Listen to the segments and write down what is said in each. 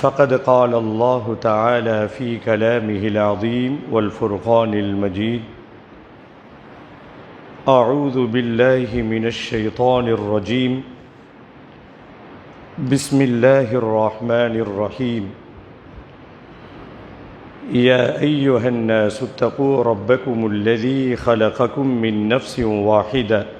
فقد قال الله تعالى في كلامه العظيم والفرقان المجيد أعوذ بالله من الشيطان الرجيم. بسم الله الرحمن الرحيم. يا أيها الناس اتقوا ربكم الذي خلقكم من نفس واحدة.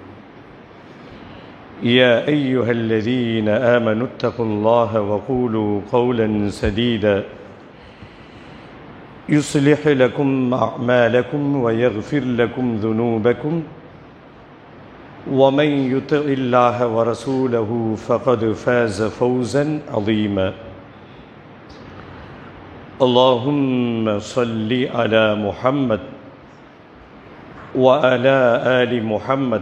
يا أيها الذين آمنوا اتقوا الله وقولوا قولا سديدا يصلح لكم أعمالكم ويغفر لكم ذنوبكم ومن يطع الله ورسوله فقد فاز فوزا عظيما اللهم صل على محمد وعلى آل محمد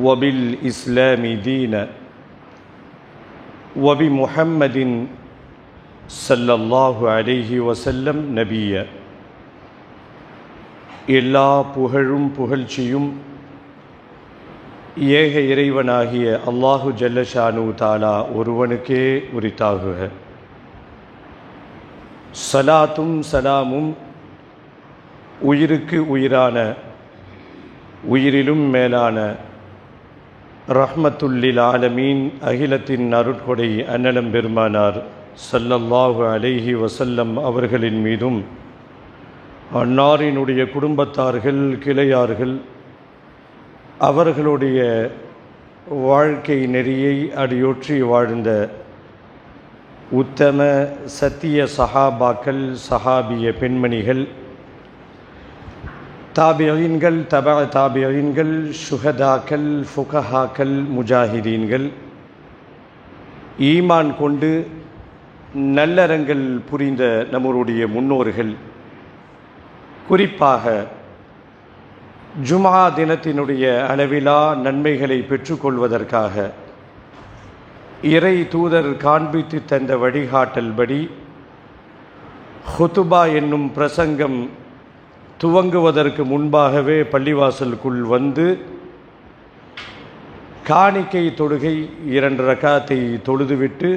وبالإسلام دينا وبمحمد صلى الله عليه وسلم نبيا எல்லா புகழும் புகழ்ச்சியும் ஏக இறைவனாகிய அல்லாஹு ஜல்லஷானு தாலா ஒருவனுக்கே உரித்தாகுக சலாத்தும் சலாமும் உயிருக்கு உயிரான உயிரிலும் மேலான ரஹ்மத்துல்லில் ஆலமீன் அகிலத்தின் அருட்கொடை அன்னலம் பெருமானார் சல்லல்லாஹு அலைஹி வசல்லம் அவர்களின் மீதும் அன்னாரினுடைய குடும்பத்தார்கள் கிளையார்கள் அவர்களுடைய வாழ்க்கை நெறியை அடியொற்றி வாழ்ந்த உத்தம சத்திய சஹாபாக்கள் சஹாபிய பெண்மணிகள் தாபியீன்கள் தபா தாபியீன்கள் சுகதாக்கள் ஃபுகஹாக்கள் முஜாஹிதீன்கள். ஈமான் கொண்டு நல்லறங்கள் புரிந்த நம்மளுடைய முன்னோர்கள். குறிப்பாக ஜுமா தினத்தினுடைய அளவிலா நன்மைகளை பெற்றுக்கொள்வதற்காக இறை தூதர் காண்பித்து தந்த வழிகாட்டல்படி ஹுத்துபா என்னும் பிரசங்கம் துவங்குவதற்கு முன்பாகவே பள்ளிவாசலுக்குள் வந்து காணிக்கை தொழுகை இரண்டு ரக்காத்தை தொழுதுவிட்டு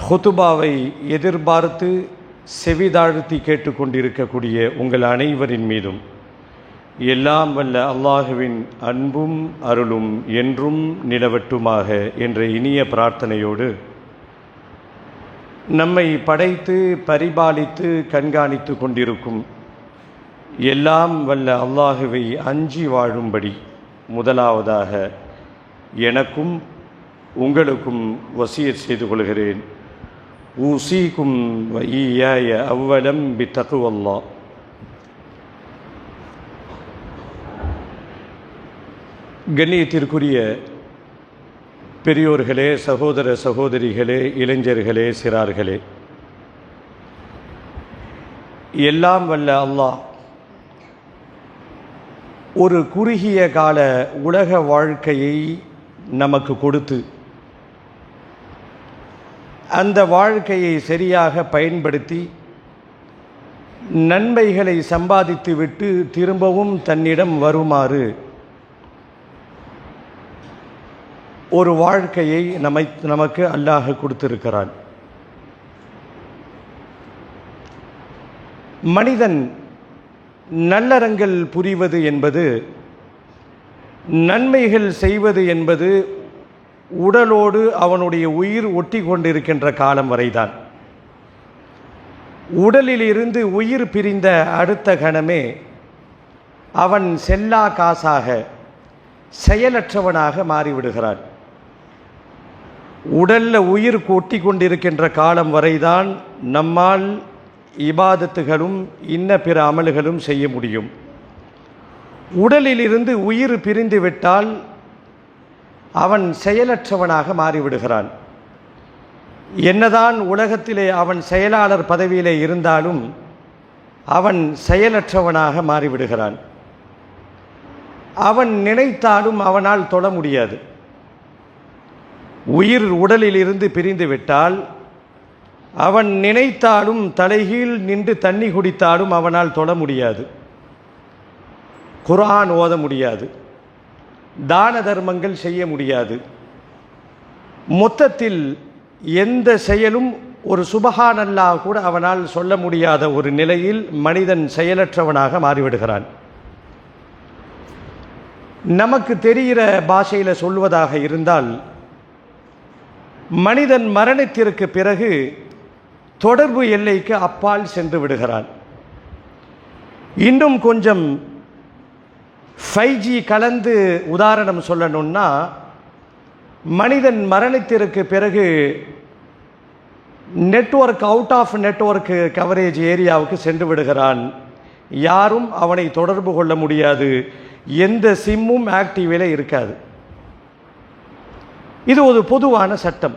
ஹொத்துபாவை எதிர்பார்த்து செவிதாழ்த்தி கேட்டுக்கொண்டிருக்கக்கூடிய உங்கள் அனைவரின் மீதும் எல்லாம் வல்ல அல்லாஹுவின் அன்பும் அருளும் என்றும் நிலவட்டுமாக என்ற இனிய பிரார்த்தனையோடு நம்மை படைத்து பரிபாலித்து கண்காணித்து கொண்டிருக்கும் எல்லாம் வல்ல அல்லாஹுவை அஞ்சி வாழும்படி முதலாவதாக எனக்கும் உங்களுக்கும் வசியத் செய்து கொள்கிறேன். ஊசிக்கும் வையாய அவ்வலம் பி தகுவல்லா. கண்ணியத்திற்குரிய பெரியோர்களே சகோதர சகோதரிகளே இளைஞர்களே சிறார்களே. எல்லாம் வல்ல அல்லாஹ். ஒரு குறுகிய கால உலக வாழ்க்கையை நமக்கு கொடுத்து அந்த வாழ்க்கையை சரியாக பயன்படுத்தி நன்மைகளை சம்பாதித்துவிட்டு திரும்பவும் தன்னிடம் வருமாறு ஒரு வாழ்க்கையை நம்மை நமக்கு அல்லாஹ் கொடுத்திருக்கிறான். மனிதன் நல்லறங்கள் புரிவது என்பது நன்மைகள் செய்வது என்பது உடலோடு அவனுடைய உயிர் ஒட்டி கொண்டிருக்கின்ற காலம் வரைதான். உடலிலிருந்து உயிர் பிரிந்த அடுத்த கணமே அவன் செல்லா காசாக செயலற்றவனாக மாறிவிடுகிறான். உடலில் உயிர் கொட்டி கொண்டிருக்கின்ற காலம் வரைதான் நம்மால் இபாதத்துகளும் இன்ன பிற அமல்களும் செய்ய முடியும். உடலிலிருந்து உயிர் பிரிந்து விட்டால் அவன் செயலற்றவனாக மாறிவிடுகிறான். என்னதான் உலகத்திலே அவன் செயலாளர் பதவியிலே இருந்தாலும் அவன் செயலற்றவனாக மாறிவிடுகிறான். அவன் நினைத்தாலும் அவனால் தொட முடியாது. உயிர் உடலில் இருந்து பிரிந்து விட்டால் அவன் நினைத்தாலும் தலைகீழ் நின்று தண்ணி குடித்தாலும் அவனால் தொட முடியாது. குரான் ஓத முடியாது. தான தர்மங்கள் செய்ய முடியாது. மொத்தத்தில் எந்த செயலும் ஒரு சுபஹானல்லா கூட அவனால் சொல்ல முடியாத ஒரு நிலையில் மனிதன் செயலற்றவனாக மாறிவிடுகிறான். நமக்கு தெரிகிற பாஷையில் சொல்வதாக இருந்தால் மனிதன் மரணத்திற்கு பிறகு தொடர்பு எல்லைக்கு அப்பால் சென்று விடுகிறான். இன்னும் கொஞ்சம் ஃபைவ் ஜி கலந்து உதாரணம் சொல்லணும்னா மனிதன் மரணத்திற்கு பிறகு network out of network coverage ஏரியாவுக்கு சென்று விடுகிறான். யாரும் அவனை தொடர்பு கொள்ள முடியாது. எந்த சிம்மும் ஆக்டிவிலே இருக்காது. இது ஒரு பொதுவான சட்டம்.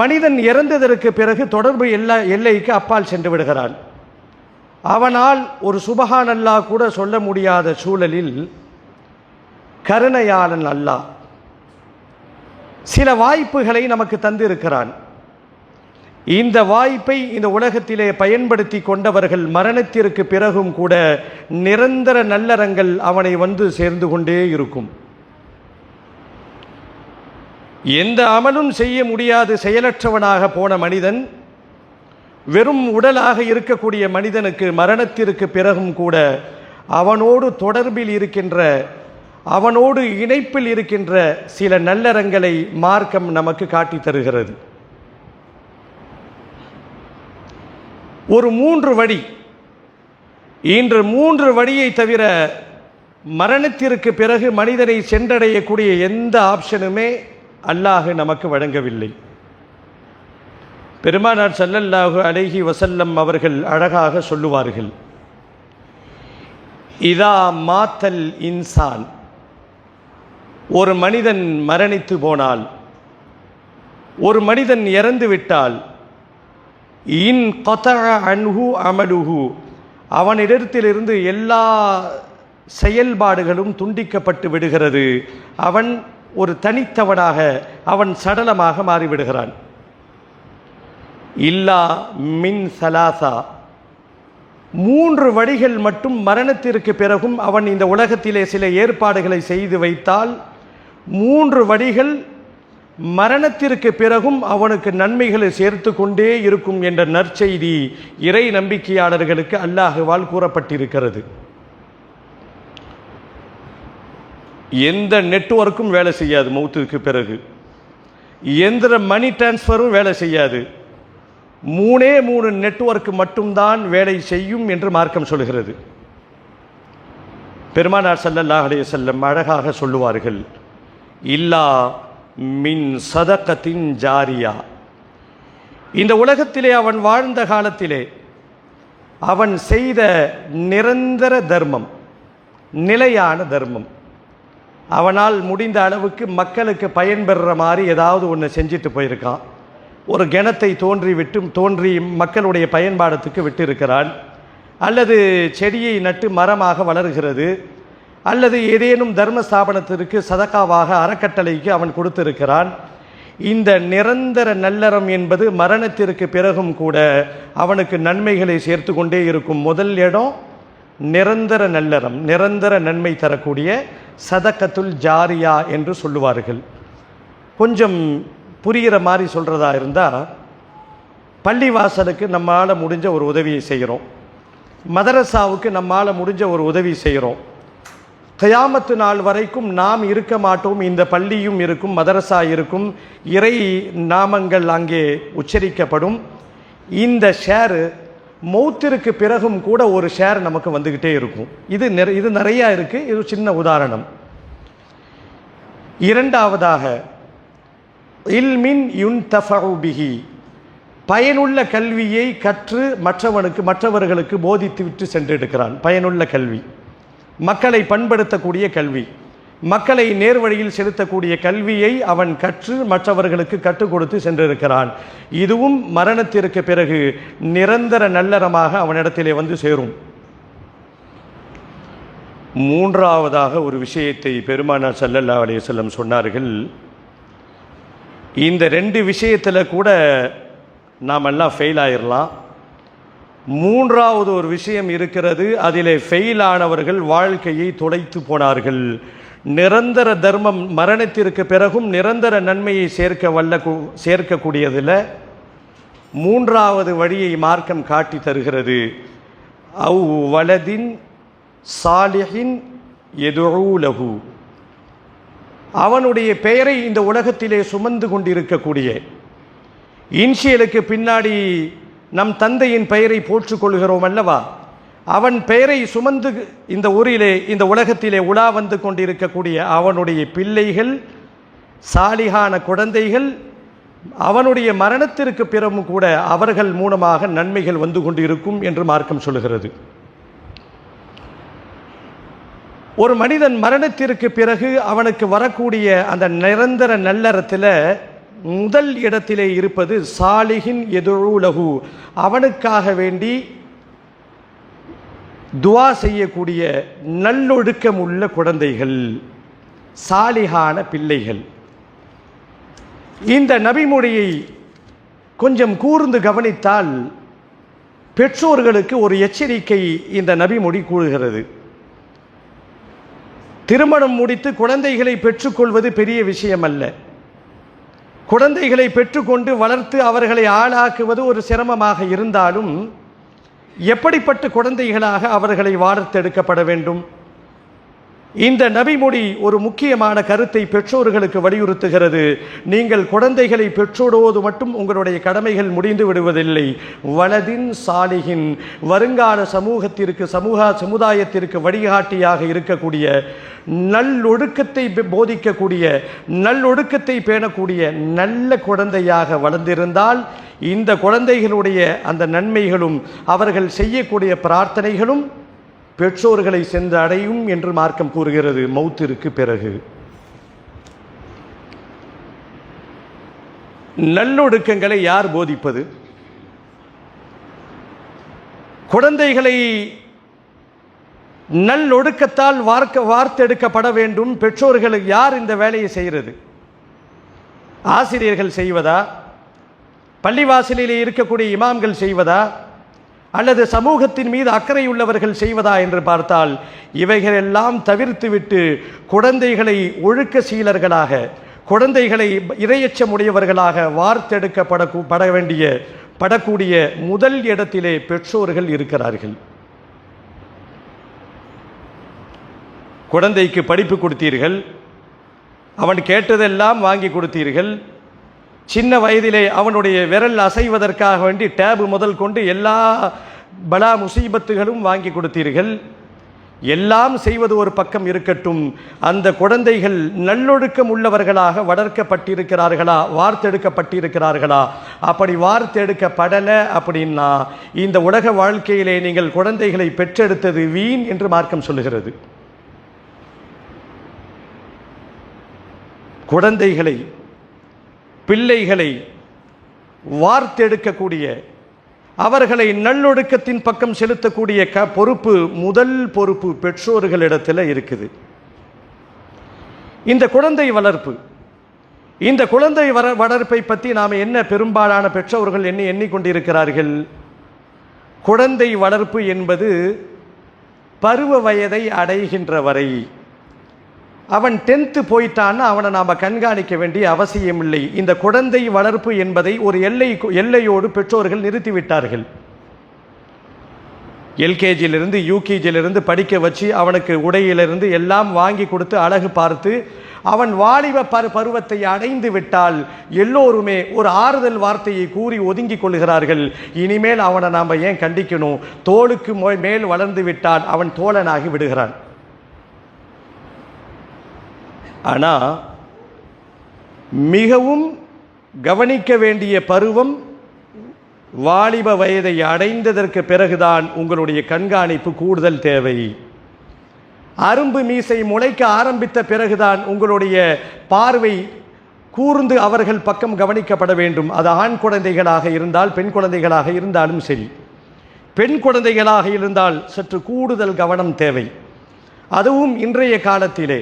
மனிதன் இறந்ததற்கு பிறகு தொடர்பு எல்லா எல்லைக்கு அப்பால் சென்று விடுகிறான். அவனால் ஒரு சுபஹான் அல்லாஹ் கூட சொல்ல முடியாத சூழலில் கருணையாளன் அல்லாஹ் சில வாய்ப்புகளை நமக்கு தந்திருக்கிறான். இந்த வாய்ப்பை இந்த உலகத்திலே பயன்படுத்தி கொண்டவர்கள் மரணத்திற்கு பிறகும் கூட நிரந்தர நல்லறங்கள் அவனை வந்து சேர்ந்து கொண்டே இருக்கும். எந்த அமலும் செய்ய முடியாது செயலற்றவனாக போன மனிதன் வெறும் உடலாக இருக்கக்கூடிய மனிதனுக்கு மரணத்திற்கு பிறகும் கூட அவனோடு தொடர்பில் இருக்கின்ற அவனோடு இணைப்பில் இருக்கின்ற சில நல்லறங்களை மார்க்கம் நமக்கு காட்டி தருகிறது. ஒரு மூன்று வழி. இன்று மூன்று வழியை தவிர மரணத்திற்கு பிறகு மனிதனை சென்றடையக்கூடிய எந்த ஆப்ஷனுமே அல்லாஹ் நமக்கு வழங்கவில்லை. பெருமானார் சல்லல்லாஹு அலைஹி வசல்லம் அவர்கள் அழகாக சொல்லுவார்கள். இதா மாத்தல் இன்சான். ஒரு மனிதன் மரணித்து போனால் ஒரு மனிதன் இறந்து விட்டால் இன் கொத்தக அன்ஹு அமலுஹு. அவனிடத்திலிருந்து எல்லா செயல்பாடுகளும் துண்டிக்கப்பட்டு விடுகிறது. அவன் ஒரு தனித்தவனாக அவன் சடலமாக மாறிவிடுகிறான். இல்லா மின் சலாசா. மூன்று வழிகள் மட்டும் மரணத்திற்கு பிறகும் அவன் இந்த உலகத்திலே சில ஏற்பாடுகளை செய்து வைத்தால் மூன்று வழிகள் மரணத்திற்கு பிறகும் அவனுக்கு நன்மைகளை சேர்த்து கொண்டே இருக்கும் என்ற நற்செய்தி இறை நம்பிக்கையாளர்களுக்கு அல்லாஹுவால் கூறப்பட்டிருக்கிறது. எந்த நெட்வொர்க்கும் வேலை செய்யாது மௌத்துக்கு பிறகு. எந்திர மணி டிரான்ஸ்ஃபரும் வேலை செய்யாது. மூணே மூணு நெட்ஒர்க் மட்டும்தான் வேலை செய்யும் என்று மார்க்கம் சொல்கிறது. பெருமானார் ஸல்லல்லாஹு அலைய செல்லம் அழகாக சொல்லுவார்கள். இல்லா மின் சதக்கத்தின் ஜாரியா. இந்த உலகத்திலே அவன் வாழ்ந்த காலத்திலே அவன் செய்த நிரந்தர தர்மம் நிலையான தர்மம். அவனால் முடிந்த அளவுக்கு மக்களுக்கு பயன்பெறுற மாதிரி ஏதாவது ஒன்று செஞ்சுட்டு போயிருக்கான். ஒரு கிணத்தை தோன்றி விட்டும் தோன்றி மக்களுடைய பயன்பாடத்துக்கு விட்டிருக்கிறான். அல்லது செடியை நட்டு மரமாக வளர்கிறது. அல்லது ஏதேனும் தர்ம ஸ்தாபனத்திற்கு சதக்காவாக அறக்கட்டளைக்கு அவன் கொடுத்திருக்கிறான். இந்த நிரந்தர நல்லறம் என்பது மரணத்திற்கு பிறகும் கூட அவனுக்கு நன்மைகளை சேர்த்து கொண்டே இருக்கும் முதல் இடம் நிரந்தர நல்லறம் நிரந்தர நன்மை தரக்கூடிய சதக்கத்துல் ஜாரியா என்று சொல்லுவார்கள். கொஞ்சம் புரிகிற மாதிரி சொல்கிறதா இருந்தால் பள்ளிவாசலுக்கு நம்மளால் முடிஞ்ச ஒரு உதவியை செய்கிறோம் மதரசாவுக்கு நம்மால் முடிஞ்ச ஒரு உதவி செய்கிறோம் கயாமத்து நாள் வரைக்கும் நாம் இருக்க மாட்டோம் இந்த பள்ளியும் இருக்கும் மதரசா இருக்கும் இறை நாமங்கள் அங்கே உச்சரிக்கப்படும். இந்த ஷேரு மௌத்திற்கு பிறகும் கூட ஒரு ஷேர் நமக்கு வந்துக்கிட்டே இருக்கும். இது நிற இது நிறையா இருக்குது இது சின்ன உதாரணம். இரண்டாவதாக இல்மின் யுன் பிஹி. பயனுள்ள கல்வியை கற்று மற்றவனுக்கு மற்றவர்களுக்கு போதித்து விட்டு சென்றிருக்கிறான். பயனுள்ள கல்வி. மக்களை பண்படுத்தக்கூடிய கல்வி. மக்களை நேர்வழியில் செலுத்தக்கூடிய கல்வியை அவன் கற்று மற்றவர்களுக்கு கற்றுக் கொடுத்து சென்றிருக்கிறான். இதுவும் மரணத்திற்கு பிறகு நிரந்தர நல்லறமாக அவனிடத்திலே வந்து சேரும். மூன்றாவதாக ஒரு விஷயத்தை பெருமானார் சல்லல்லா அலைய செல்லம் சொன்னார்கள். இந்த ரெண்டு விஷயத்தில் கூட நாம் எல்லாம் ஃபெயில் ஆயிடலாம் மூன்றாவது ஒரு விஷயம் இருக்கிறது அதிலே ஃபெயில் ஆனவர்கள் வாழ்க்கையை தொலைத்து போனார்கள். நிரந்தர தர்மம் மரணத்திற்கு பிறகும் நிரந்தர நன்மையை சேர்க்க வல்ல சேர்க்கக்கூடியதில் மூன்றாவது வழியை மார்க்கம் காட்டி தருகிறது. அவ் வலதின் சாலிஹின் எதுலகு அவனுடைய பெயரை இந்த உலகத்திலே சுமந்து கொண்டிருக்கக்கூடிய. இன்ஷியலுக்கு பின்னாடி நம் தந்தையின் பெயரை போற்றுக்கொள்கிறோம் அல்லவா? அவன் பெயரை சுமந்து இந்த ஊரிலே இந்த உலகத்திலே உலா வந்து கொண்டிருக்கக்கூடிய அவனுடைய பிள்ளைகள் சாலிகான குழந்தைகள் அவனுடைய மரணத்திற்கு பிறகும் கூட அவர்கள் மூலமாக நன்மைகள் வந்து கொண்டிருக்கும் என்று மார்க்கம் சொல்கிறது ஒரு மனிதன் மரணத்திற்கு பிறகு அவனுக்கு வரக்கூடிய அந்த நிரந்தர நல்லறத்தில் முதல் இடத்திலே இருப்பது சாலிகின் எதிரூலகு அவனுக்காக வேண்டி துவா செய்யக்கூடிய நல்லொழுக்கம் உள்ள குழந்தைகள் சாலிகான பிள்ளைகள். இந்த நபிமொழியை கொஞ்சம் கூர்ந்து கவனித்தால் பெற்றோர்களுக்கு ஒரு எச்சரிக்கை இந்த நபிமொழி கூறுகிறது. திருமணம் முடித்து குழந்தைகளை பெற்றுக்கொள்வது பெரிய விஷயம் அல்ல குழந்தைகளை பெற்றுக்கொண்டு வளர்த்து அவர்களை ஆளாக்குவது ஒரு சிரமமாக இருந்தாலும் எப்படிப்பட்ட குழந்தைகளாக அவர்களை வார்த்தெடுக்கப்பட வேண்டும்? இந்த நபிமொழி ஒரு முக்கியமான கருத்தை பெற்றோர்களுக்கு வலியுறுத்துகிறது. நீங்கள் குழந்தைகளை பெற்றோடுவது மட்டும் உங்களுடைய கடமைகள் முடிந்து விடுவதில்லை. வலதின் சாலிகின் வருங்கால சமூகத்திற்கு சமூக சமுதாயத்திற்கு வழிகாட்டியாக இருக்கக்கூடிய நல்லொழுக்கத்தை போதிக்கக்கூடிய நல்லொழுக்கத்தை பேணக்கூடிய நல்ல குழந்தையாக வளர்ந்திருந்தால் இந்த குழந்தைகளுடைய அந்த நன்மைகளும் அவர்கள் செய்யக்கூடிய பிரார்த்தனைகளும் பெற்றோர்களை சென்று அடையும் என்று மார்க்கம் கூறுகிறது. மௌத்திற்கு பிறகு. நல்லொடுக்கங்களை யார் போதிப்பது? குழந்தைகளை நல்லொடுக்கத்தால் வார்க்க வார்த்தெடுக்கப்பட வேண்டும். பெற்றோர்களுக்கு யார் இந்த வேலையை செய்கிறது? ஆசிரியர்கள் செய்வதா? பள்ளிவாசலிலே இருக்கக்கூடிய இமாம்கள் செய்வதா? அல்லது சமூகத்தின் மீது அக்கறை உள்ளவர்கள் செய்வதா என்று பார்த்தால் இவைகளெல்லாம் தவிர்த்துவிட்டு குழந்தைகளை ஒழுக்க சீலர்களாக குழந்தைகளை இரையச்சமுடையவர்களாக வார்த்தெடுக்கப்பட பட வேண்டிய படக்கூடிய முதல் இடத்திலே பெற்றோர்கள் இருக்கிறார்கள். குழந்தைக்கு படிப்பு கொடுத்தீர்கள் அவன் கேட்டதெல்லாம் வாங்கி கொடுத்தீர்கள் சின்ன வயதிலே அவனுடைய விரல் அசைவதற்காக வேண்டி டேபு முதல் கொண்டு எல்லா பலா முசீபத்துகளும் வாங்கி கொடுத்தீர்கள். எல்லாம் செய்வது ஒரு பக்கம் இருக்கட்டும். அந்த குழந்தைகள் நல்லொழுக்கம் உள்ளவர்களாக வளர்க்கப்பட்டிருக்கிறார்களா? வார்த்தெடுக்கப்பட்டிருக்கிறார்களா? அப்படி வார்த்தெடுக்கப்படலை அப்படின்னா இந்த உலக வாழ்க்கையிலே நீங்கள் குழந்தைகளை பெற்றெடுத்தது வீண் என்று மார்க்கம் சொல்லுகிறது. குழந்தைகளை பிள்ளைகளை வார்த்தெடுக்கக்கூடிய அவர்களை நல்லொழுக்கத்தின் பக்கம் செலுத்தக்கூடிய க பொறுப்பு முதல் பொறுப்பு பெற்றோர்களிடத்தில் இருக்குது. இந்த குழந்தை வளர்ப்பு இந்த குழந்தை வர வளர்ப்பை பற்றி நாம் என்ன பெரும்பாலான பெற்றோர்கள் என்ன எண்ணிக்கொண்டிருக்கிறார்கள்? குழந்தை வளர்ப்பு என்பது பருவ வயதை அடைகின்ற வரை அவன் டென்த்து போயிட்டான்னு அவனை நாம் கண்காணிக்க வேண்டிய அவசியம் இல்லை. இந்த குழந்தை வளர்ப்பு என்பதை ஒரு எல்லை எல்லையோடு பெற்றோர்கள் நிறுத்திவிட்டார்கள். எல்கேஜியிலிருந்து யூகேஜியிலிருந்து படிக்க வச்சு அவனுக்கு உடையிலிருந்து எல்லாம் வாங்கி கொடுத்து அழகு பார்த்து அவன் வாலிப பரு பருவத்தை அடைந்து விட்டால் எல்லோருமே ஒரு ஆறுதல் வார்த்தையை கூறி ஒதுங்கிக் கொள்கிறார்கள். இனிமேல் அவனை நாம் ஏன் கண்டிக்கணும்? தோளுக்கு மோ- மேல் வளர்ந்து விட்டால் அவன் தோழனாகி விடுகிறான். ஆனால் மிகவும் கவனிக்க வேண்டிய பருவம் வாலிப வயதை அடைந்ததற்கு பிறகுதான் உங்களுடைய கண்காணிப்பு கூடுதல் தேவை. அரும்பு மீசை முளைக்க ஆரம்பித்த பிறகுதான் உங்களுடைய பார்வை கூர்ந்து அவர்கள் பக்கம் கவனிக்கப்பட வேண்டும். அது ஆண் குழந்தைகளாக இருந்தால் பெண் குழந்தைகளாக இருந்தாலும் சரி. பெண் குழந்தைகளாக இருந்தால் சற்று கூடுதல் கவனம் தேவை. அதுவும் இன்றைய காலத்திலே.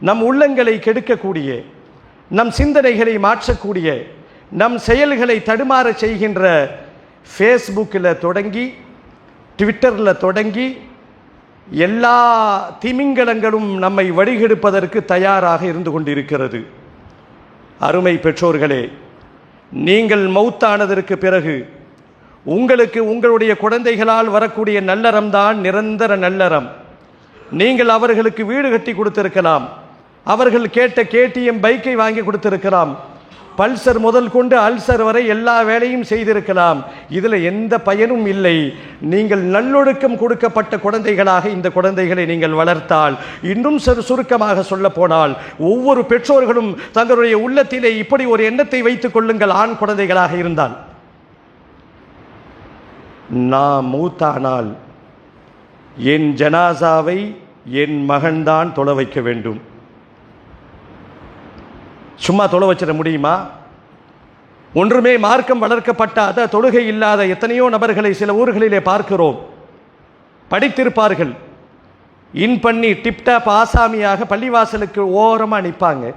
நம் உள்ளங்களை கெடுக்கக்கூடிய நம் சிந்தனைகளை மாற்றக்கூடிய நம் செயல்களை தடுமாறச் செய்கின்ற ஃபேஸ்புக்கில் தொடங்கி ட்விட்டரில் தொடங்கி எல்லா திமிங்கலங்களும் நம்மை வழிகெடுப்பதற்கு தயாராக இருந்து கொண்டிருக்கிறது. அருமை பெற்றோர்களே நீங்கள் மௌத்தானதற்கு பிறகு உங்களுக்கு உங்களுடைய குழந்தைகளால் வரக்கூடிய நல்லறம்தான் நிரந்தர நல்லறம். நீங்கள் அவர்களுக்கு வீடு கட்டி கொடுத்திருக்கலாம். அவர்கள் கேட்ட கேடிஎம் பைக்கை வாங்கி கொடுத்திருக்கலாம். பல்சர் முதல் கொண்டு அல்சர் வரை எல்லா வேலையும் செய்திருக்கலாம். இதில் எந்த பயனும் இல்லை. நீங்கள் நல்லொழுக்கம் கொடுக்கப்பட்ட குழந்தைகளாக இந்த குழந்தைகளை நீங்கள் வளர்த்தால். இன்னும் சிறு சுருக்கமாக சொல்ல போனால் ஒவ்வொரு பெற்றோர்களும் தங்களுடைய உள்ளத்திலே இப்படி ஒரு எண்ணத்தை வைத்துக் கொள்ளுங்கள் ஆண் குழந்தைகளாக இருந்தால். நான் மூத்தானால் என் ஜனாசாவை என் மகன்தான் தொலை வைக்க வேண்டும். சும்மா தொலை வச்சிட முடியுமா? ஒன்றுமே மார்க்கம் வளர்க்கப்பட்டாத தொழுகை இல்லாத எத்தனையோ நபர்களை சில ஊர்களிலே பார்க்கிறோம். படித்திருப்பார்கள். இன் பண்ணி டிப்டாப் ஆசாமியாக பள்ளிவாசலுக்கு ஓரமாக நிற்பாங்க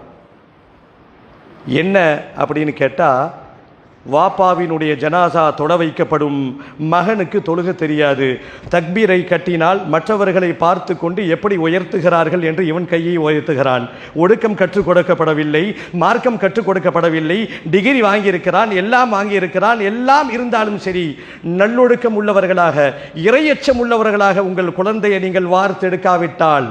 என்ன அப்படின்னு கேட்டால் வாப்பாவினுடைய ஜனாசா தொட வைக்கப்படும் மகனுக்கு தொழுக தெரியாது. தக்பீரை கட்டினால் மற்றவர்களை பார்த்து கொண்டு எப்படி உயர்த்துகிறார்கள் என்று இவன் கையை உயர்த்துகிறான். ஒடுக்கம் கற்றுக் கொடுக்கப்படவில்லை மார்க்கம் கற்றுக் கொடுக்கப்படவில்லை. டிகிரி வாங்கியிருக்கிறான் எல்லாம் வாங்கியிருக்கிறான் எல்லாம் இருந்தாலும் சரி. நல்லொழுக்கம் உள்ளவர்களாக இரையச்சம் உள்ளவர்களாக உங்கள் குழந்தையை நீங்கள் வார்த்தெடுக்காவிட்டால்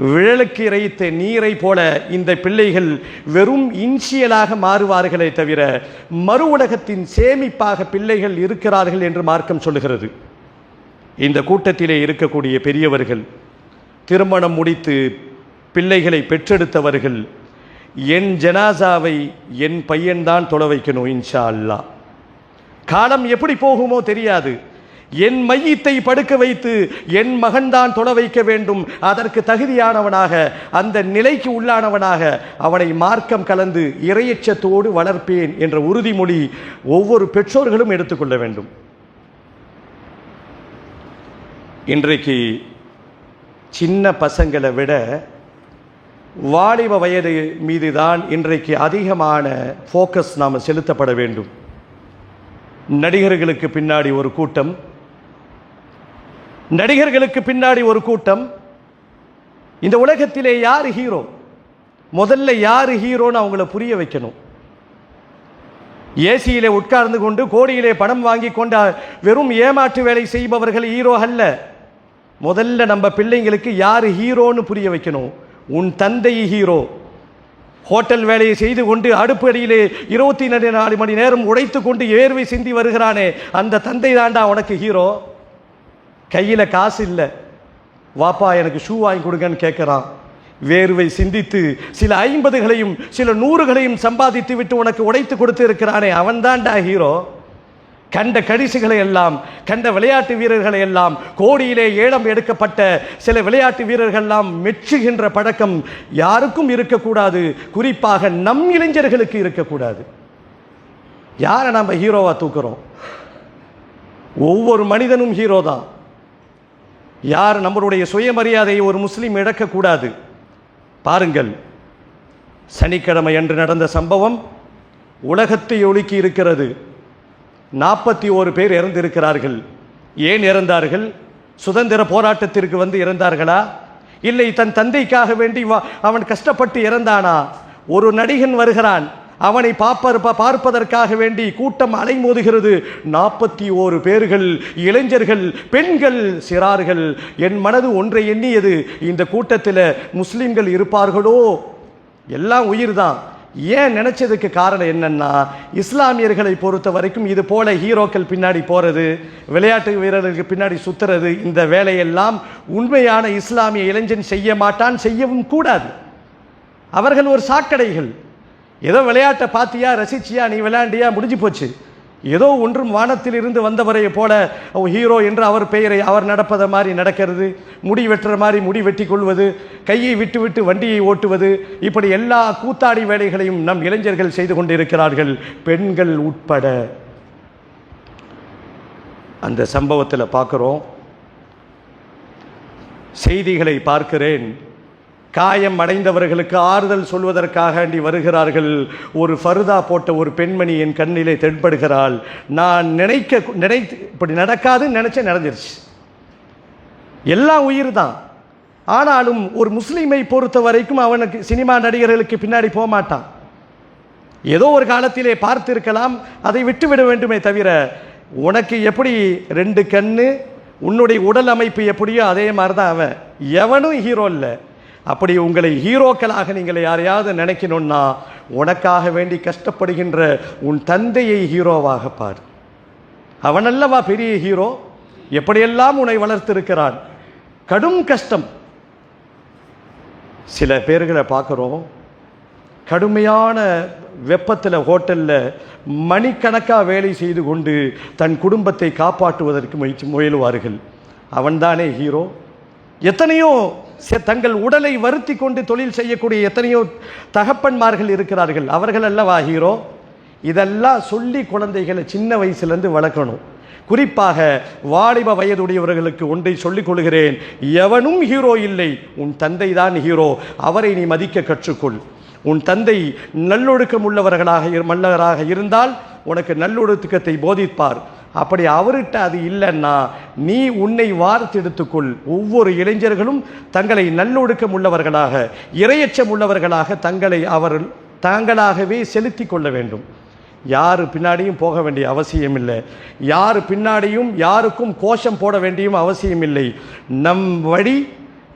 விழலுக்கு இறைத்த நீரை போல இந்த பிள்ளைகள் வெறும் இன்சியலாக மாறுவார்களே தவிர மறு உலகத்தின் சேமிப்பாக பிள்ளைகள் இருக்கிறார்கள் என்று மார்க்கம் சொல்லுகிறது. இந்த கூட்டத்திலே இருக்கக்கூடிய பெரியவர்கள் திருமணம் முடித்து பிள்ளைகளை பெற்றெடுத்தவர்கள் என் ஜனாசாவை என் பையன்தான் தொலை வைக்கணும் இன்ஷா அல்லாஹ். காலம் எப்படி போகுமோ தெரியாது. என் மையத்தை படுக்க வைத்து என் மகன்தான் தொலை வைக்க வேண்டும். அதற்கு தகுதியானவனாக அந்த நிலைக்கு உள்ளானவனாக அவனை மார்க்கம் கலந்து இரையச்சத்தோடு வளர்ப்பேன் என்ற உறுதிமொழி ஒவ்வொரு பெற்றோர்களும் எடுத்துக்கொள்ள வேண்டும். இன்றைக்கு சின்ன பசங்களை விட வாலிப வயது மீதுதான் இன்றைக்கு அதிகமான ஃபோக்கஸ் நாம் செலுத்தப்பட வேண்டும். நடிகர்களுக்கு பின்னாடி ஒரு கூட்டம். நடிகர்களுக்கு பின்னாடி ஒரு கூட்டம். இந்த உலகத்திலே யார் ஹீரோ முதல்ல யார் ஹீரோன்னு அவங்கள புரிய வைக்கணும். ஏசியிலே உட்கார்ந்து கொண்டு கோடியிலே பணம் வாங்கி கொண்ட வெறும் ஏமாற்று வேலை செய்பவர்கள் ஹீரோ அல்ல. முதல்ல நம்ம பிள்ளைங்களுக்கு யார் ஹீரோன்னு புரிய வைக்கணும். உன் தந்தை ஹீரோ ஹோட்டல் வேலையை செய்து கொண்டு அடுப்படியிலே இருபத்தி நாலு மணி நேரம் உடைத்து கொண்டு ஏர்வை சிந்தி வருகிறானே. அந்த தந்தை தாண்டா உனக்கு ஹீரோ கையில் காசு இல்லை. வாப்பா எனக்கு ஷூ வாங்கி கொடுங்கன்னு கேட்குறான் வேர்வை சிந்தித்து சில ஐம்பதுகளையும் சில நூறுகளையும் சம்பாதித்து விட்டு உனக்கு உடைத்து கொடுத்து இருக்கிறானே. அவன்தான்டா ஹீரோ கண்ட கடிசுகளை எல்லாம் கண்ட விளையாட்டு வீரர்களை எல்லாம் கோடியிலே ஏலம் எடுக்கப்பட்ட சில விளையாட்டு வீரர்கள்லாம் மெச்சுகின்ற பழக்கம் யாருக்கும் இருக்கக்கூடாது. குறிப்பாக நம் இளைஞர்களுக்கு இருக்கக்கூடாது. யாரை நம்ம ஹீரோவாக தூக்குறோம்? ஒவ்வொரு மனிதனும் ஹீரோ தான். யார் நம்மளுடைய சுயமரியாதையை ஒரு முஸ்லீம் இழக்கக்கூடாது? பாருங்கள் சனிக்கிழமை அன்று நடந்த சம்பவம் உலகத்தை ஒழுக்கி இருக்கிறது. நாற்பத்தி ஓரு பேர் இறந்திருக்கிறார்கள். ஏன் இறந்தார்கள்? சுதந்திர போராட்டத்திற்கு வந்து இறந்தார்களா? இல்லை தன் தந்தைக்காக வேண்டி வா- அவன் கஷ்டப்பட்டு இறந்தானா? ஒரு நடிகன் வருகிறான். அவனை பார்ப்ப பார்ப்பதற்காக வேண்டி கூட்டம் அலைமோதுகிறது. நாற்பத்தி ஓரு பேர்கள் இளைஞர்கள் பெண்கள் சிறார்கள். என் மனது ஒன்றை எண்ணியது இந்த கூட்டத்தில் முஸ்லிம்கள் இருப்பார்களோ? எல்லாம் உயிர் தான் ஏன் நினைச்சதுக்கு காரணம் என்னன்னா இஸ்லாமியர்களை பொறுத்த வரைக்கும் இது போல ஹீரோக்கள் பின்னாடி போறது விளையாட்டு வீரர்களுக்கு பின்னாடி சுத்துறது இந்த வேலையெல்லாம் உண்மையான இஸ்லாமிய இளைஞன் செய்ய மாட்டான் செய்யவும் கூடாது. அவர்கள் ஒரு சாக்கடைகள். ஏதோ விளையாட்டை பார்த்தியா ரசிச்சியா நீ விளையாண்டியா முடிஞ்சு போச்சு. ஏதோ ஒன்றும் வானத்தில் இருந்து வந்தவரை போல ஹீரோ என்று அவர் பெயரை அவர் நடப்பதை மாதிரி நடக்கிறது. முடி வெட்டுற மாதிரி முடி வெட்டி கொள்வது கையை விட்டு விட்டு வண்டியை ஓட்டுவது இப்படி எல்லா கூத்தாடி வேலைகளையும் நம் இளைஞர்கள் செய்து கொண்டிருக்கிறார்கள் பெண்கள் உட்பட. அந்த சம்பவத்தில் பார்க்குறோம். செய்திகளை பார்க்கிறேன். காயம் அடைந்தவர்களுக்கு ஆறுதல் சொல்வதற்காக அண்டி வருகிறார்கள். ஒரு ஃபருதா போட்ட ஒரு பெண்மணி என் கண்ணிலே தென்படுகிறாள். நான் நினைக்க நினைத்து இப்படி நடக்காதுன்னு நினைச்ச நடந்துருச்சு. எல்லாம் உயிர் தான் ஆனாலும் ஒரு முஸ்லீமை பொறுத்த வரைக்கும் அவனுக்கு சினிமா நடிகர்களுக்கு பின்னாடி போக மாட்டான். ஏதோ ஒரு காலத்திலே பார்த்திருக்கலாம் அதை விட்டுவிட வேண்டுமே தவிர உனக்கு எப்படி ரெண்டு கண்ணு உன்னுடைய உடல் அமைப்பு எப்படியோ அதே மாதிரி தான் அவன். எவனும் ஹீரோ இல்லை. அப்படி உங்களை ஹீரோக்களாக நீங்கள் யாரையாவது நினைக்கணும்னா உனக்காக வேண்டி கஷ்டப்படுகின்ற உன் தந்தையை ஹீரோவாக பார். அவனல்லவா பெரிய ஹீரோ? எப்படியெல்லாம் உன்னை வளர்த்திருக்கிறான்? கடும் கஷ்டம். சில பேர்களை பார்க்குறோம். கடுமையான வெப்பத்தில் ஹோட்டலில் மணிக்கணக்காக வேலை செய்து கொண்டு தன் குடும்பத்தை காப்பாற்றுவதற்கு முயற்சி முயலுவார்கள். அவன்தானே ஹீரோ? எத்தனையோ தங்கள் உடலை வருத்தி கொண்டு தொழில் செய்யக்கூடிய எத்தனையோ தகப்பன்மார்கள் இருக்கிறார்கள். அவர்கள் அல்லவா ஹீரோ? இதெல்லாம் சொல்லி குழந்தைகளை சின்ன வயசுலேருந்து வளர்க்கணும். குறிப்பாக வாலிப வயதுடையவர்களுக்கு ஒன்றை சொல்லிக் கொள்கிறேன். எவனும் ஹீரோ இல்லை. உன் தந்தை தான் ஹீரோ. அவரை நீ மதிக்க கற்றுக்கொள். உன் தந்தை நல்லொழுக்கம் உள்ளவர்களாக இரு- மல்லவராக இருந்தால் உனக்கு நல்லொழுக்கத்தை போதிப்பார். அப்படி அவர்கிட்ட அது இல்லைன்னா நீ உன்னை வார்த்தெடுத்துக்கொள். ஒவ்வொரு இளைஞர்களும் தங்களை நல்லொடுக்கம் உள்ளவர்களாக இரையச்சம் உள்ளவர்களாக தங்களை அவர் தாங்களாகவே செலுத்தி கொள்ள வேண்டும். யார் பின்னாடியும் போக வேண்டிய அவசியம் இல்லை. யார் பின்னாடியும் யாருக்கும் கோஷம் போட வேண்டியும் அவசியம் இல்லை. நம் வழி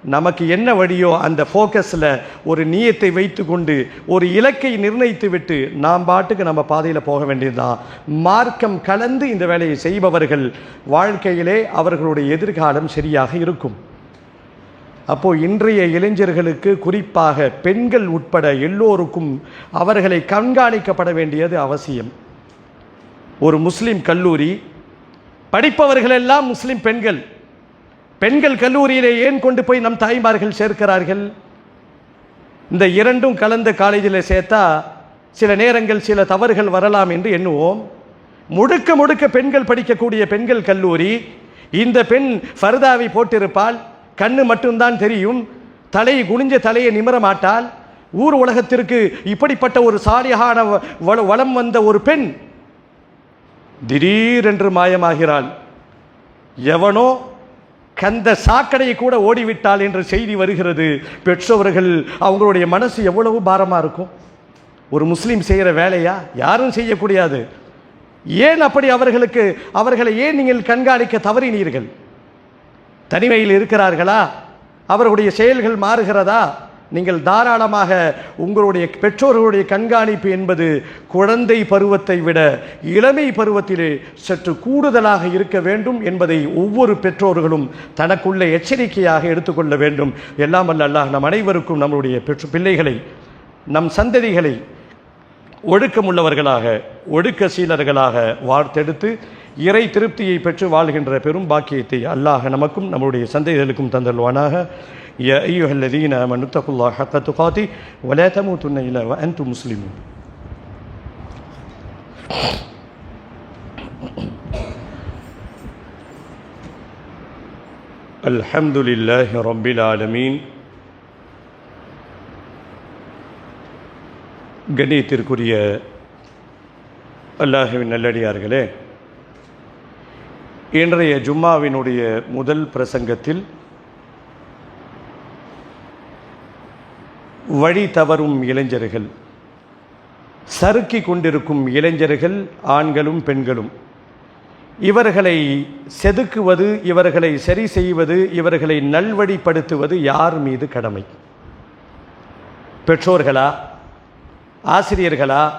நமக்கு என்ன வழியோ அந்த ஃபோக்கஸில் ஒரு நியத்தை வைத்துக்கொண்டு ஒரு இலக்கை நிர்ணயித்து விட்டு நாம் பாட்டுக்கு நம்ம பாதையில் போக வேண்டியதுதான். மார்க்கம் கலந்து இந்த வேலையை செய்பவர்கள் வாழ்க்கையிலே அவர்களுடைய எதிர்காலம் சரியாக இருக்கும். அப்போது இன்றைய இளைஞர்களுக்கு குறிப்பாக பெண்கள் உட்பட எல்லோருக்கும் அவர்களை கண்காணிக்கப்பட வேண்டியது அவசியம். ஒரு முஸ்லீம் கல்லூரி படிப்பவர்களெல்லாம் முஸ்லீம் பெண்கள். பெண்கள் கல்லூரியிலே ஏன் கொண்டு போய் நம் தாய்மார்கள் சேர்க்கிறார்கள்? இந்த இரண்டும் கலந்த காலேஜில் சேர்த்தா சில நேரங்கள் சில தவறுகள் வரலாம் என்று எண்ணுவோம். முழுக்க முழுக்க பெண்கள் படிக்கக்கூடிய பெண்கள் கல்லூரி இந்த பெண் ஃபர்தாவை போட்டிருப்பாள் கண்ணு மட்டும்தான் தெரியும் தலை குனிஞ்ச தலையை நிமிர மாட்டாள். ஊர் உலகத்திற்கு இப்படிப்பட்ட ஒரு சாலியான வ- வந்த ஒரு பெண் திடீரென்று மாயமாகிறாள். எவனோ கந்த சாக்கடையை கூட ஓடிவிட்டால் என்ற செய்தி வருகிறது. பெற்றோர்கள் அவங்களுடைய மனசு எவ்வளவு பாரமாக இருக்கும்? ஒரு முஸ்லீம் செய்கிற வேலையா? யாரும் செய்யக்கூடாது ஏன் அப்படி அவர்களுக்கு அவர்களை ஏன் நீங்கள் கண்காணிக்க தவறினீர்கள்? தனிமையில் இருக்கிறார்களா? அவர்களுடைய செயல்கள் மாறுகிறதா? நீங்கள் தாராளமாக உங்களுடைய பெற்றோர்களுடைய கண்காணிப்பு என்பது குழந்தை பருவத்தை விட இளமை பருவத்திலே சற்று கூடுதலாக இருக்க வேண்டும் என்பதை ஒவ்வொரு பெற்றோர்களும் தனக்குள்ள எச்சரிக்கையாக எடுத்துக்கொள்ள வேண்டும். எல்லாம் வல்ல அல்லாஹ் நம் அனைவருக்கும் நம்முடைய பெற்று பிள்ளைகளை நம் சந்ததிகளை ஒழுக்கமுள்ளவர்களாக ஒழுக்க சீலர்களாக வார்த்தெடுத்து இறை திருப்தியை பெற்று வாழ்கின்ற பெரும் பாக்கியத்தை அல்லாஹ் நமக்கும் நம்முடைய சந்ததிகளுக்கும் தந்தல்வானாக يا أيها الذين آمنوا اتقوا الله حق تقاته ولا تموتن إلا وأنتم مسلمون الحمد لله رب العالمين கண்ணியத்திற்குரிய அல்லாஹுவின் நல்லடியார்களே இன்றைய ஜும்மாவினுடைய முதல் பிரசங்கத்தில் வழி தவறும் இளைஞர்கள். சறுக்கி கொண்டிருக்கும் இளைஞர்கள் ஆண்களும் பெண்களும். இவர்களை செதுக்குவது இவர்களை சரி செய்வது இவர்களை நல்வழிப்படுத்துவது யார் மீது கடமை? பெற்றோர்களா? ஆசிரியர்களா?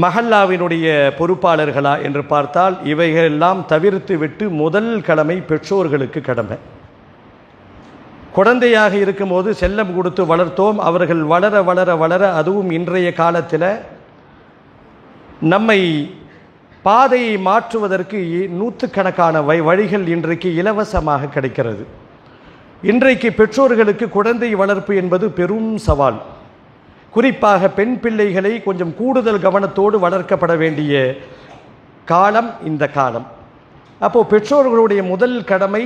மஹல்லாவினுடைய பொறுப்பாளர்களா என்று பார்த்தால் இவைகளெல்லாம் தவிர்த்து விட்டு முதல் கடமை பெற்றோர்களுக்கு கடமை. குழந்தையாக இருக்கும்போது செல்லம் கொடுத்து வளர்த்தோம். அவர்கள் வளர வளர வளர அதுவும் இன்றைய காலத்தில் நம்மை பாதையை மாற்றுவதற்கு நூற்றுக்கணக்கான வை வழிகள் இன்றைக்கு இலவசமாக கிடைக்கிறது. இன்றைக்கு பெற்றோர்களுக்கு குழந்தை வளர்ப்பு என்பது பெரும் சவால். குறிப்பாக பெண் பிள்ளைகளை கொஞ்சம் கூடுதல் கவனத்தோடு வளர்க்கப்பட வேண்டிய காலம் இந்த காலம். அப்போது பெற்றோர்களுடைய முதல் கடமை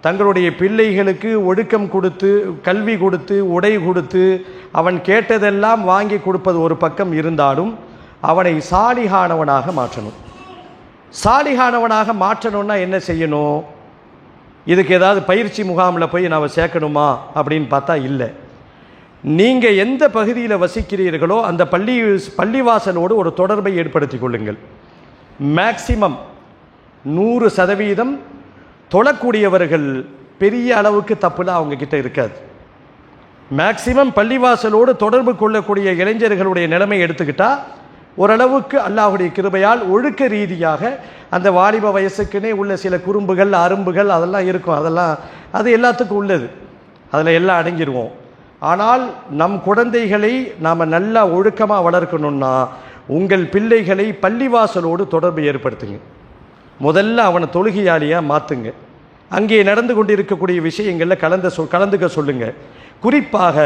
தங்களுடைய பிள்ளைகளுக்கு ஒழுக்கம் கொடுத்து கல்வி கொடுத்து உடை கொடுத்து அவன் கேட்டதெல்லாம் வாங்கி கொடுப்பது ஒரு பக்கம் இருந்தாலும் அவனை சாலிகானவனாக மாற்றணும். சாலிகானவனாக மாற்றணும்னா என்ன செய்யணும்? இதுக்கு ஏதாவது பயிற்சி முகாமில் போய் நான் சேர்க்கணுமா? அப்படின்னு பார்த்தா இல்லை. நீங்கள் எந்த பகுதியில் வசிக்கிறீர்களோ அந்த பள்ளி பள்ளிவாசலோடு ஒரு தொடர்பை ஏற்படுத்தி கொள்ளுங்கள். மேக்சிமம் நூறு சதவீதம் தொழக்கூடியவர்கள் பெரிய அளவுக்கு தப்புலாம் அவங்கக்கிட்ட இருக்காது. மேக்சிமம் பள்ளிவாசலோடு தொடர்பு கொள்ளக்கூடிய இளைஞர்களுடைய நிலைமை எடுத்துக்கிட்டால் ஓரளவுக்கு அல்லாஹுடைய கிருபையால் ஒழுக்க ரீதியாக அந்த வாலிப வயசுக்குன்னே உள்ள சில குறும்புகள் அரும்புகள் அதெல்லாம் இருக்கும். அதெல்லாம் அது எல்லாத்துக்கும் உள்ளது. அதில் எல்லாம் அடங்கிடுவோம் ஆனால் நம் குழந்தைகளை நாம் நல்லா ஒழுக்கமாக வளர்க்கணுன்னா உங்கள் பிள்ளைகளை பள்ளிவாசலோடு தொடர்பு ஏற்படுத்துங்க. முதல்ல அவனை தொழுகையாளியாக மாற்றுங்க அங்கே நடந்து கொண்டிருக்கக்கூடிய விஷயங்களில் கலந்த சொல் கலந்துக்க சொல்லுங்கள் குறிப்பாக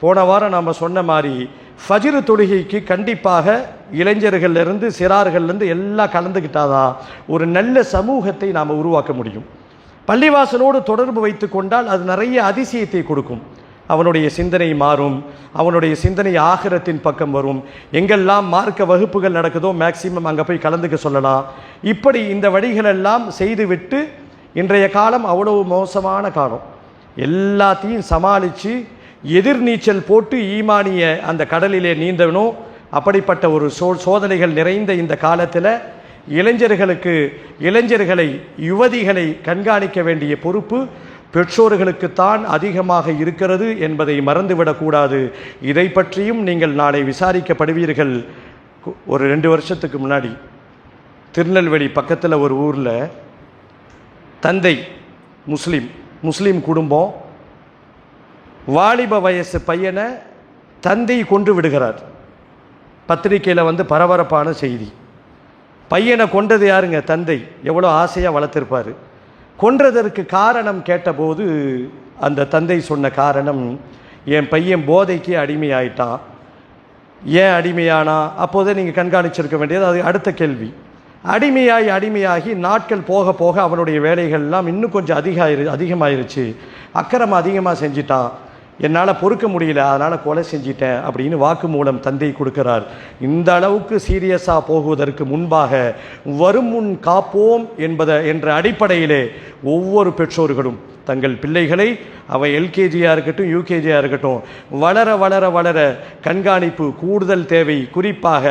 போன வாரம் நாம் சொன்ன மாதிரி ஃபஜிரு தொழுகைக்கு கண்டிப்பாக இளைஞர்கள்லேருந்து சிறார்கள்லேருந்து எல்லாம் கலந்துக்கிட்டாதான் ஒரு நல்ல சமூகத்தை நாம் உருவாக்க முடியும். பள்ளிவாசலோடு தொடர்பு வைத்து கொண்டால் அது நிறைய அதிசயத்தை கொடுக்கும். அவனுடைய சிந்தனை மாறும். அவனுடைய சிந்தனை ஆகரத்தின் பக்கம் வரும். எங்கெல்லாம் மார்க்க வகுப்புகள் நடக்குதோ மேக்சிமம் அங்கே போய் கலந்துக்க சொல்லலாம். இப்படி இந்த வழிகளெல்லாம் செய்துவிட்டு இன்றைய காலம் அவ்வளவு மோசமான காலம். எல்லாத்தையும் சமாளித்து எதிர்நீச்சல் போட்டு ஈமானிய அந்த கடலிலே நீந்தவனும் அப்படிப்பட்ட ஒரு சோ சோதனைகள் நிறைந்த இந்த காலத்தில் இளைஞர்களுக்கு இளைஞர்களை யுவதிகளை கண்காணிக்க வேண்டிய பொறுப்பு பெற்றோர்களுக்குத்தான் அதிகமாக இருக்கிறது என்பதை மறந்துவிடக்கூடாது. இதை பற்றியும் நீங்கள் நாளை விசாரிக்கப்படுவீர்கள். ஒரு ரெண்டு வருஷத்துக்கு முன்னாடி. திருநெல்வேலி பக்கத்தில் ஒரு ஊரில் தந்தை முஸ்லீம் முஸ்லீம் குடும்பம். வாலிப வயசு பையனை தந்தை கொண்டு விடுகிறார். பத்திரிக்கையில் வந்து பரபரப்பான செய்தி. பையனை கொண்டது யாருங்க? தந்தை. எவ்வளோ ஆசையாக வளர்த்துருப்பார். கொன்றதற்கு காரணம் கேட்டபோது அந்த தந்தை சொன்ன காரணம் என் பையன் போதைக்கு அடிமையாயிட்டான். ஏன் அடிமையானா? அப்போதே நீங்கள் கண்காணிச்சிருக்க வேண்டியது. அது அடுத்த கேள்வி. அடிமையாகி அடிமையாகி நாட்கள் போக போக அவனுடைய வேலைகள்லாம் இன்னும் கொஞ்சம் அதிகாயிரு அதிகமாயிருச்சு. அக்கறம் அதிகமாக செஞ்சிட்டான். என்னால் பொறுக்க முடியல அதனால் கொலை செஞ்சிட்டேன் அப்படின்னு வாக்குமூலம் தந்தை கொடுக்கிறார். இந்த அளவுக்கு சீரியஸாக போகுவதற்கு முன்பாக வரும் முன் காப்போம் என்பதை என்ற அடிப்படையிலே ஒவ்வொரு பெற்றோர்களும் தங்கள் பிள்ளைகளை அவன் எல்கேஜியாக இருக்கட்டும் யூகேஜியாக இருக்கட்டும் வளர வளர வளர கண்காணிப்பு கூடுதல் தேவை. குறிப்பாக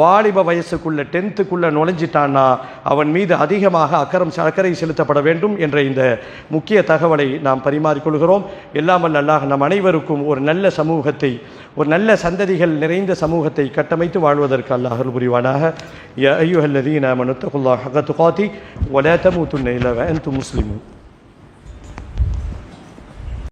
வாலிப வயசுக்குள்ளே டென்த்துக்குள்ளே நுழைஞ்சிட்டான்னா அவன் மீது அதிகமாக அக்கறம் அக்கறை செலுத்தப்பட வேண்டும் என்ற இந்த முக்கிய தகவலை நாம் பரிமாறிக்கொள்கிறோம். எல்லாமல் அல்லாஹ் நம் அனைவருக்கும் ஒரு நல்ல சமூகத்தை ஒரு நல்ல சந்ததிகள் நிறைந்த சமூகத்தை கட்டமைத்து வாழ்வதற்கு அல்லாஹல் புரிவானாக. யா ஐயுஹல்லதீன நாம் ஹக துகாத்தி வலா தமூத்துன்ன இல்லா வஅன்தும் முஸ்லிமூன்.